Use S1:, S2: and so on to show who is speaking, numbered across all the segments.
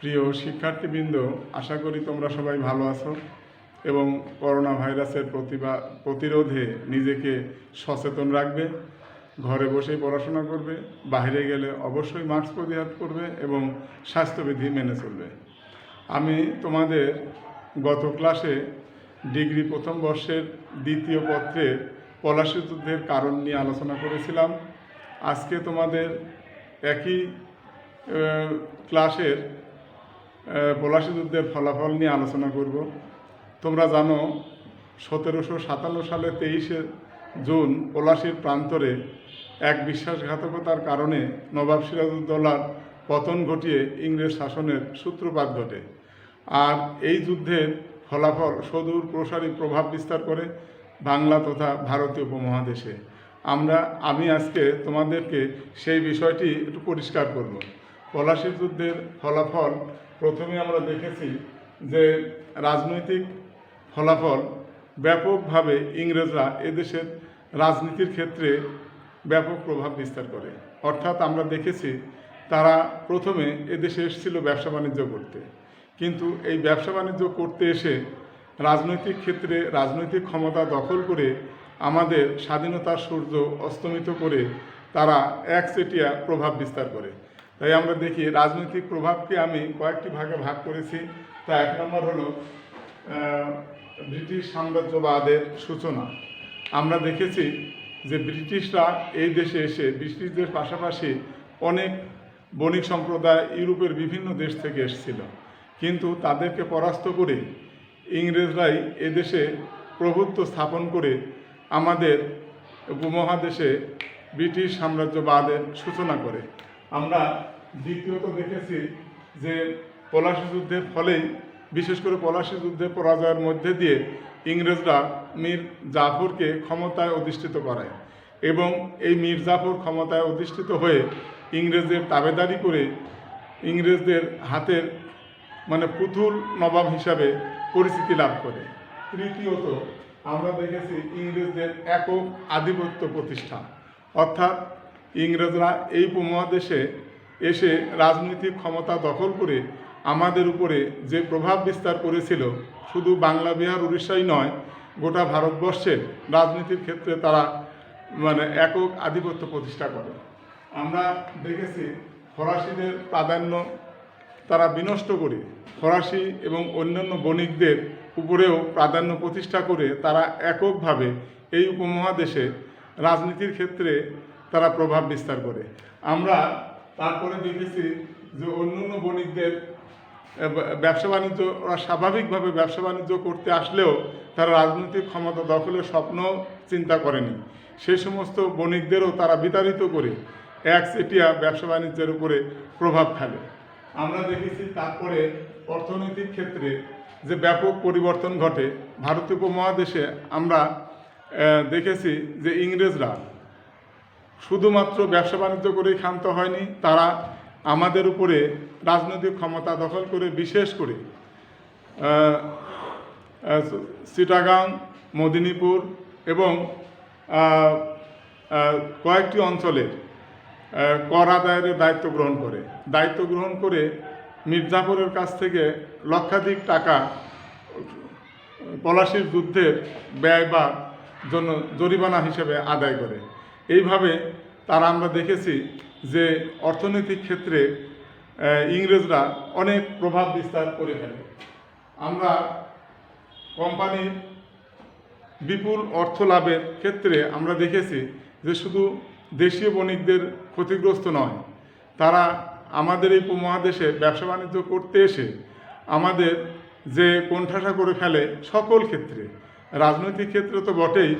S1: প্রিয় শিক্ষার্থীবৃন্দ, আশা করি তোমরা সবাই ভালো আছো এবং করোনা ভাইরাসের প্রতিভা প্রতিরোধে নিজেকে সচেতন রাখবে, ঘরে বসেই পড়াশোনা করবে, বাইরে গেলে অবশ্যই মাস্ক পরিধান করবে এবং স্বাস্থ্যবিধি মেনে চলবে। আমি তোমাদের গত ক্লাসে ডিগ্রি প্রথম বর্ষের দ্বিতীয় পত্রের পলাশী যুদ্ধের কারণ নিয়ে আলোচনা করেছিলাম। আজকে তোমাদের একই ক্লাসের পলাশী যুদ্ধের ফলাফল নিয়ে আলোচনা করব। তোমরা জানো, সতেরোশো সাতান্ন সালে তেইশে জুন পলাশীর প্রান্তরে এক বিশ্বাসঘাতকতার কারণে নবাব সিরাজউদ্দৌলার পতন ঘটিয়ে ইংরেজ শাসনের সূত্রপাত ঘটে। আর এই যুদ্ধের ফলাফল সুদূর প্রসারী প্রভাব বিস্তার করে বাংলা তথা ভারতীয় উপমহাদেশে। আমরা, আমি আজকে তোমাদেরকে সেই বিষয়টি একটু পরিষ্কার করব। পলাশীর যুদ্ধের ফলাফল প্রথমে আমরা দেখেছি যে রাজনৈতিক ফলাফল ব্যাপকভাবে ইংরেজরা এদেশের রাজনীতির ক্ষেত্রে ব্যাপক প্রভাব বিস্তার করে। অর্থাৎ আমরা দেখেছি তারা প্রথমে এদেশে এসেছিল ব্যবসা বাণিজ্য করতে। কিন্তু এই ব্যবসা বাণিজ্য করতে এসে রাজনৈতিক ক্ষেত্রে রাজনৈতিক ক্ষমতা দখল করে আমাদের স্বাধীনতার সূর্য অস্তমিত করে তারা একচেটিয়া প্রভাব বিস্তার করে। তাই আমরা দেখি রাজনৈতিক প্রভাবকে আমি কয়েকটি ভাগে ভাগ করেছি। তা এক নম্বর হলো ব্রিটিশ সাম্রাজ্যবাদের সূচনা। আমরা দেখেছি যে ব্রিটিশরা এই দেশে এসে ব্রিটিশদের পাশাপাশি অনেক বণিক সম্প্রদায় ইউরোপের বিভিন্ন দেশ থেকে এসেছিল। কিন্তু তাদেরকে পরাস্ত করে ইংরেজরাই এদেশে প্রভুত্ব স্থাপন করে আমাদের উপমহাদেশে ব্রিটিশ সাম্রাজ্যবাদের সূচনা করে। আমরা দ্বিতীয়ত দেখেছি যে পলাশী যুদ্ধের ফলেই, বিশেষ করে পলাশী যুদ্ধে পরাজয়ের মধ্যে দিয়ে ইংরেজরা মীর জাফরকে ক্ষমতায় অধিষ্ঠিত করায় এবং এই মীর জাফর ক্ষমতায় অধিষ্ঠিত হয়ে ইংরেজদের তাবেদারি করে ইংরেজদের হাতের মানে পুতুল নবাব হিসাবে পরিচিতি লাভ করে। তৃতীয়ত, আমরা দেখেছি ইংরেজদের একক আধিপত্য প্রতিষ্ঠা। অর্থাৎ ইংরেজরা এই উপমহাদেশে এসে রাজনৈতিক ক্ষমতা দখল করে আমাদের উপরে যে প্রভাব বিস্তার করেছিল, শুধু বাংলা, বিহার, উড়িষ্যাই নয়, গোটা ভারতবর্ষের রাজনীতির ক্ষেত্রে তারা মানে একক আধিপত্য প্রতিষ্ঠা করে। আমরা দেখেছি ফরাসিদের প্রাধান্য তারা বিনষ্ট করে। ফরাসি এবং অন্যান্য বণিকদের উপরেও প্রাধান্য প্রতিষ্ঠা করে তারা এককভাবে এই উপমহাদেশে রাজনীতির ক্ষেত্রে তারা প্রভাব বিস্তার করে। আমরা তারপরে দেখেছি যে অন্যান্য বণিকদের ব্যবসা বাণিজ্য, ওরা স্বাভাবিকভাবে ব্যবসা বাণিজ্য করতে আসলেও তারা রাজনৈতিক ক্ষমতা দখলের স্বপ্ন চিন্তা করেনি। সেই সমস্ত বণিকদেরও তারা বিতাড়িত করে এক একচেটিয়া ব্যবসা বাণিজ্যের উপরে প্রভাব ফেলে। আমরা দেখেছি তারপরে অর্থনৈতিক ক্ষেত্রে যে ব্যাপক পরিবর্তন ঘটে। ভারতীয় উপমহাদেশে আমরা দেখেছি যে ইংরেজরা শুধুমাত্র ব্যবসা বাণিজ্য করেই ক্ষান্ত হয়নি, তারা আমাদের উপরে রাজনৈতিক ক্ষমতা দখল করে, বিশেষ করে চিটাগাং, মদিনীপুর এবং কয়েকটি অঞ্চলের কর আদায়ের দায়িত্ব গ্রহণ করে। দায়িত্ব গ্রহণ করে মির্জাপুরের কাছ থেকে লক্ষাধিক টাকা পলাশির যুদ্ধের ব্যয় বা জন্য জরিমানা হিসেবে আদায় করে। এইভাবে তারা আমরা দেখেছি যে অর্থনৈতিক ক্ষেত্রে ইংরেজরা অনেক প্রভাব বিস্তার করে ফেলে। আমরা কোম্পানির বিপুল অর্থ লাভের ক্ষেত্রে আমরা দেখেছি যে শুধু দেশীয় বণিকদের ক্ষতিগ্রস্ত নয়, তারা আমাদের এই উপমহাদেশে ব্যবসা বাণিজ্য করতে এসে আমাদের যে কোণঠাসা করে ফেলে সকল ক্ষেত্রে। রাজনৈতিক ক্ষেত্রে তো বটেই,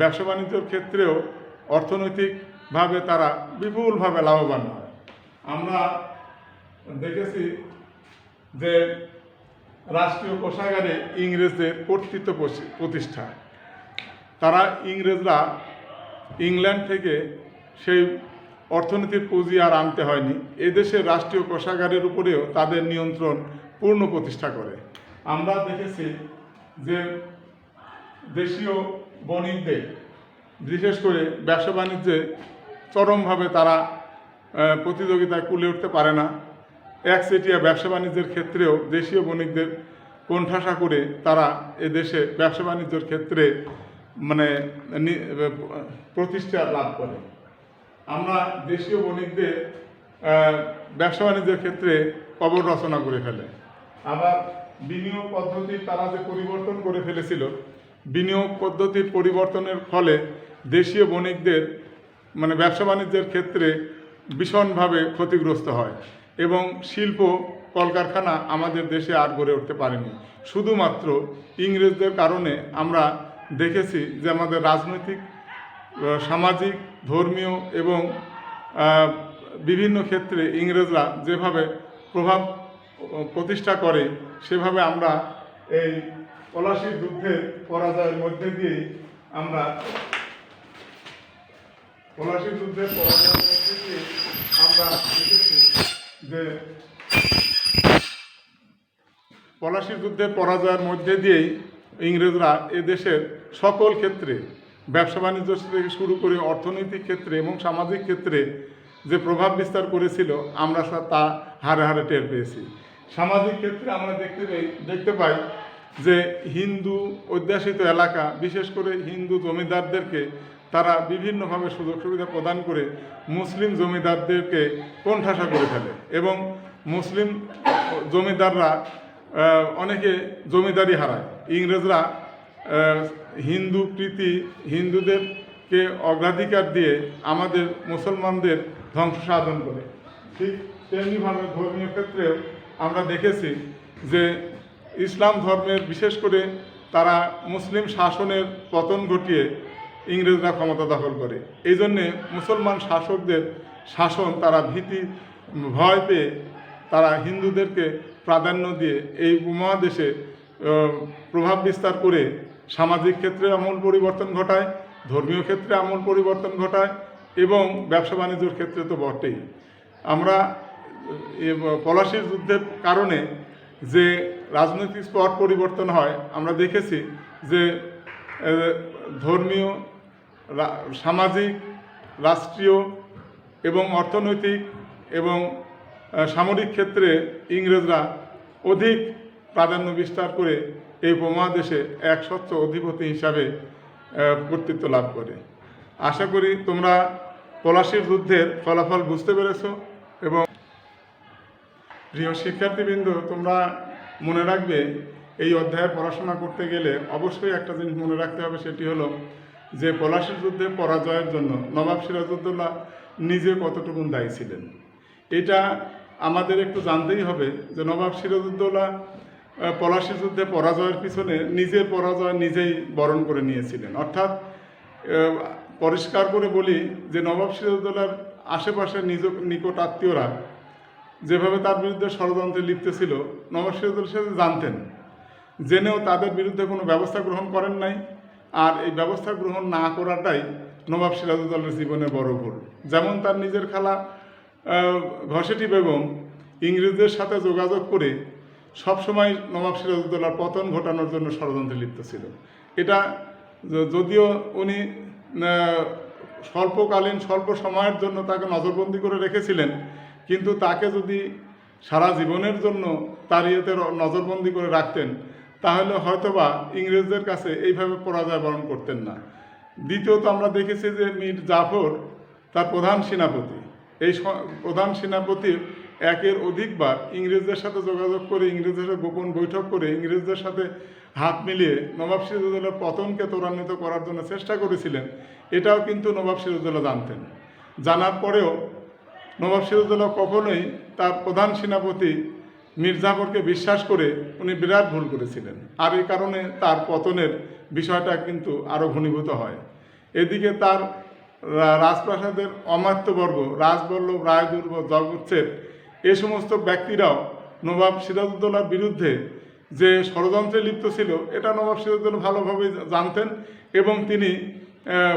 S1: ব্যবসা বাণিজ্যর ক্ষেত্রেও অর্থনৈতিকভাবে তারা বিপুলভাবে লাভবান হয়। আমরা দেখেছি যে রাষ্ট্রীয় কোষাগারে ইংরেজদের কর্তৃত্ব প্রতি- প্রতিষ্ঠা। তারা ইংরেজরা ইংল্যান্ড থেকে সেই অর্থনীতির পুঁজি আর আনতে হয়নি। এদেশের রাষ্ট্রীয় কোষাগারের উপরেও তাদের নিয়ন্ত্রণ পূর্ণ প্রতিষ্ঠা করে। আমরা দেখেছি যে দেশীয় বণিকদের বিশেষ করে ব্যবসা বাণিজ্যে চরমভাবে তারা প্রতিযোগিতায় কুলে উঠতে পারে না। একচেটিয়া ব্যবসা বাণিজ্যের ক্ষেত্রেও দেশীয় বণিকদের কোণঠাসা করে তারা এদেশে ব্যবসা বাণিজ্যের ক্ষেত্রে মানে প্রতিষ্ঠা লাভ করে। আমরা দেশীয় বণিকদের ব্যবসা বাণিজ্যের ক্ষেত্রে কবর রচনা করে ফেলে। আবার বিনিয়োগ পদ্ধতির তারা যে পরিবর্তন করে ফেলেছিল বিনিয়োগ পদ্ধতির পরিবর্তনের ফলে দেশীয় বণিকদের মানে ব্যবসা বাণিজ্যের ক্ষেত্রে ভীষণভাবে ক্ষতিগ্রস্ত হয় এবং শিল্প কলকারখানা আমাদের দেশে আর গড়ে উঠতে পারেনি। শুধুমাত্র ইংরেজদের কারণে আমরা দেখেছি যে আমাদের রাজনৈতিক সামাজিক, ধর্মীয় এবং বিভিন্ন ক্ষেত্রে ইংরেজরা যেভাবে প্রভাব প্রতিষ্ঠা করে, সেভাবে আমরা এই পলাশির যুদ্ধের পরাজয়ের মধ্যে দিয়েই আমরা পলাশির যুদ্ধের পরাজয়ের মধ্যে দিয়ে আমরা দেখেছি যে পলাশির যুদ্ধের পরাজয়ের মধ্যে দিয়েই ইংরেজরা এ দেশের সকল ক্ষেত্রে, ব্যবসা বাণিজ্য থেকে শুরু করে অর্থনৈতিক ক্ষেত্রে এবং সামাজিক ক্ষেত্রে যে প্রভাব বিস্তার করেছিল, আমরা তা হারে হারে টের পেয়েছি। সামাজিক ক্ষেত্রে আমরা দেখতে পাই দেখতে পাই যে হিন্দু অধ্যাসিত এলাকা, বিশেষ করে হিন্দু জমিদারদেরকে তারা বিভিন্নভাবে সুযোগ সুবিধা প্রদান করে মুসলিম জমিদারদেরকে কোণঠাসা করে ফেলে এবং মুসলিম জমিদাররা অনেকে জমিদারি হারায়। ইংরেজরা হিন্দু প্রীতি, হিন্দুদেরকে অগ্রাধিকার দিয়ে আমাদের মুসলমানদের ধ্বংস সাধন করে। ঠিক তেমনিভাবে ধর্মীয় ক্ষেত্রেও আমরা দেখেছি যে ইসলাম ধর্মের, বিশেষ করে তারা মুসলিম শাসনের পতন ঘটিয়ে ইংরেজরা ক্ষমতা দখল করে। এই জন্যে মুসলমান শাসকদের শাসন, তারা ভীতি, ভয় পেয়ে তারা হিন্দুদেরকে প্রাধান্য দিয়ে এই উপমহাদেশে প্রভাব বিস্তার করে সামাজিক ক্ষেত্রে আমূল পরিবর্তন ঘটায়, ধর্মীয় ক্ষেত্রে আমূল পরিবর্তন ঘটায় এবং ব্যবসা বাণিজ্যর ক্ষেত্রে তো বটেই। আমরা পলাশির যুদ্ধের কারণে যে রাজনৈতিক স্তর পরিবর্তন হয়, আমরা দেখেছি যে ধর্মীয় সামাজিক, রাষ্ট্রীয় এবং অর্থনৈতিক এবং সামরিক ক্ষেত্রে ইংরেজরা অধিক প্রাধান্য বিস্তার করে এই উপমহাদেশে এক স্বচ্ছ অধিপতি হিসাবে কর্তৃত্ব লাভ করে। আশা করি তোমরা পলাশির যুদ্ধের ফলাফল বুঝতে পেরেছ এবং প্রিয় শিক্ষার্থীবৃন্দ, তোমরা মনে রাখবে, এই অধ্যায়ে পড়াশোনা করতে গেলে অবশ্যই একটা জিনিস মনে রাখতে হবে, সেটি হলো যে পলাশির যুদ্ধে পরাজয়ের জন্য নবাব সিরাজউদ্দৌলা নিজে কতটুকু দায়ী ছিলেন। এটা আমাদের একটু জানতেই হবে যে নবাব সিরাজউদ্দৌলা পলাশির যুদ্ধে পরাজয়ের পিছনে নিজের পরাজয় নিজেই বরণ করে নিয়েছিলেন। অর্থাৎ পরিষ্কার করে বলি যে নবাব সিরাজউদ্দৌলার আশেপাশে নিজ নিকট আত্মীয়রা যেভাবে তার বিরুদ্ধে ষড়যন্ত্রে লিপ্ত ছিল নবাব সিরাজউদ্দৌলা সেটা জানতেন। জেনেও তাদের বিরুদ্ধে কোনো ব্যবস্থা গ্রহণ করেন নাই, আর এই ব্যবস্থা গ্রহণ না করাটাই নবাব সিরাজউদ্দৌলার জীবনে বড় ভুল। যেমন তার নিজের খালা ঘসেটি বেগম ইংরেজদের সাথে যোগাযোগ করে সবসময় নবাব সিরাজউদ্দৌলার পতন ঘটানোর জন্য ষড়যন্ত্রে লিপ্ত ছিল। এটা যদিও উনি স্বল্পকালীন, স্বল্প সময়ের জন্য তাকে নজরবন্দি করে রেখেছিলেন কিন্তু তাকে যদি সারা জীবনের জন্য তার ইয়েতে নজরবন্দি করে রাখতেন, তাহলে হয়তোবা ইংরেজদের কাছে এইভাবে পরাজয় বরণ করতেন না। দ্বিতীয়ত আমরা দেখেছি যে মীর জাফর তার প্রধান সেনাপতি। এই প্রধান সেনাপতির একের অধিকবার ইংরেজদের সাথে যোগাযোগ করে, ইংরেজদের সাথে গোপন বৈঠক করে, ইংরেজদের সাথে হাত মিলিয়ে নবাব সিরাজউদ্দৌলার পতনকে ত্বরান্বিত করার জন্য চেষ্টা করেছিলেন। এটাও কিন্তু নবাব সিরাজউদ্দৌলা জানতেন। জানার পরেও নবাব সিরাজউদ্দৌলা কখনোই তার প্রধান সেনাপতি মির্জাফরকে বিশ্বাস করে উনি বিরাট ভুল করেছিলেন। আর এই কারণে তার পতনের বিষয়টা কিন্তু আরও ঘনীভূত হয়। এদিকে তার রাজপ্রাসাদের অমাত্যবর্গ রাজবল্লভ, রায়দুর্গ জগচ্ছেদ এ সমস্ত ব্যক্তিরাও নবাব সিরাজউদ্দৌলার বিরুদ্ধে যে ষড়যন্ত্রে লিপ্ত ছিল, এটা নবাব সিরাজউদ্দৌলা ভালোভাবে জানতেন এবং তিনি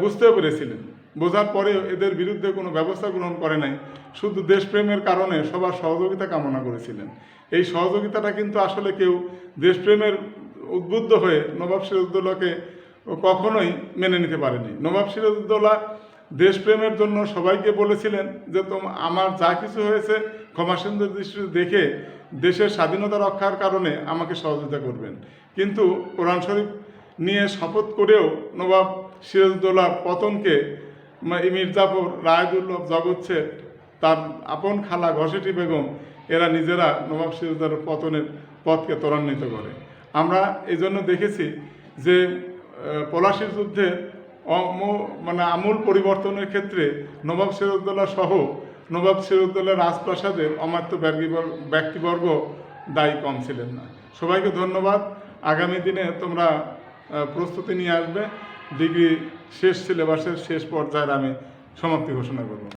S1: বুঝতেও পেরেছিলেন। বোঝার পরেও এদের বিরুদ্ধে কোনো ব্যবস্থা গ্রহণ করে নাই। শুধু দেশপ্রেমের কারণে সবার সহযোগিতা কামনা করেছিলেন। এই সহযোগিতাটা কিন্তু আসলে কেউ দেশপ্রেমের উদ্বুদ্ধ হয়ে নবাব সিরাজউদ্দৌলাকে কখনোই মেনে নিতে পারেনি। নবাব সিরাজউদ্দৌলা দেশপ্রেমের জন্য সবাইকে বলেছিলেন যে, তোম, আমার যা কিছু হয়েছে ক্ষমাসুন্দর দৃষ্টিতে দেখে দেশের স্বাধীনতা রক্ষার কারণে আমাকে সহযোগিতা করবেন। কিন্তু কোরআন শরীফ নিয়ে শপথ করেও নবাব সিরাজউদ্দৌলা পতনকে মা- মির্জাফর রায়দুল্লভ জগৎ শেঠ তার আপন খালা ঘসেটি বেগম এরা নিজেরা নবাব সিরাজউদ্দৌলার পতনের পথকে ত্বরান্বিত করে। আমরা এই জন্য দেখেছি যে আহ, পলাশির যুদ্ধে অম- মানে আমূল পরিবর্তনের ক্ষেত্রে নবাব সিরাজউদ্দৌলা সহ নবাব সিরাজউদ্দৌলা রাজপ্রাসাদের অমাত্য ব্যক্তিবর্গ দায়ী কম ছিলেন না। সবাইকে ধন্যবাদ। আগামী দিনে তোমরা প্রস্তুতি নিয়ে আসবে। ডিগ্রি শেষ সিলেবাসের শেষ পর্যায়ের আমি সমাপ্তি ঘোষণা করব।